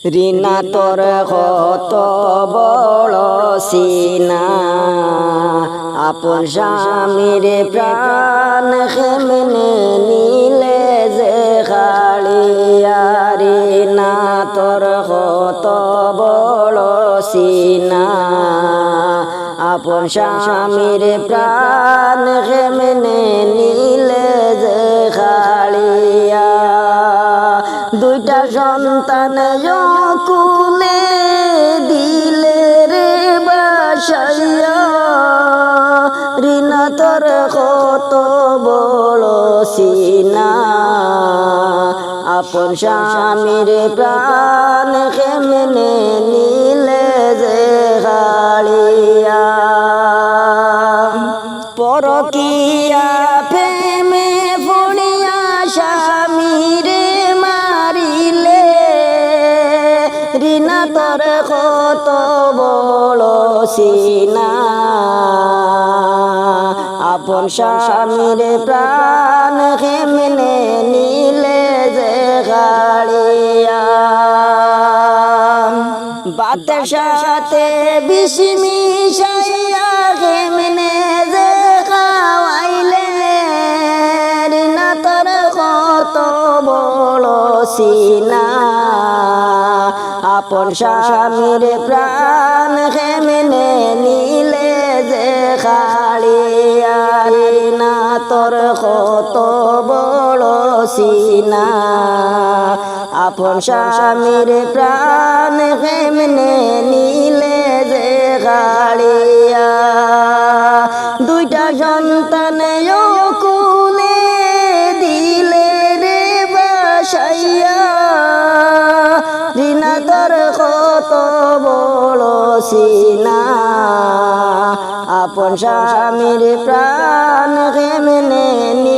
রিনা তোর কত বড় সিনা। আপন স্বামীর প্রাণ খেমনে নিলে যে খালিয়া রিনা তোর কত বড় সিনা। আপন স্বামীর প্রাণ খেমনে নিলে যে দুইটা সন্তান কুলে দিলে রে বাসাইয়া। ঋণা তোর কত বড় সিনা। আপন স্বামীর প্রাণ কেমনে নিলে যে গাড়িয়া। পরকিয়া তোর কত বড় সিনা আপন স্বামীর প্রাণ কেমনে নিলে যে গাড়িয়া। বাতের সাথে বিষ মিশাইয়া কেমনে যে খাওয়াইলে। রিনা তোর কত বড় সিনা আপন স্বামীর প্রাণ কেমনে নিলে যে খালিয়া রিনা তোর কত বড় সিনা। আপন স্বামীর প্রাণ কেমনে নিলে যে গাড়িয়া দুইটা সন্তান কত বড় সিনা আপন স্বামীর প্রাণ কেমনে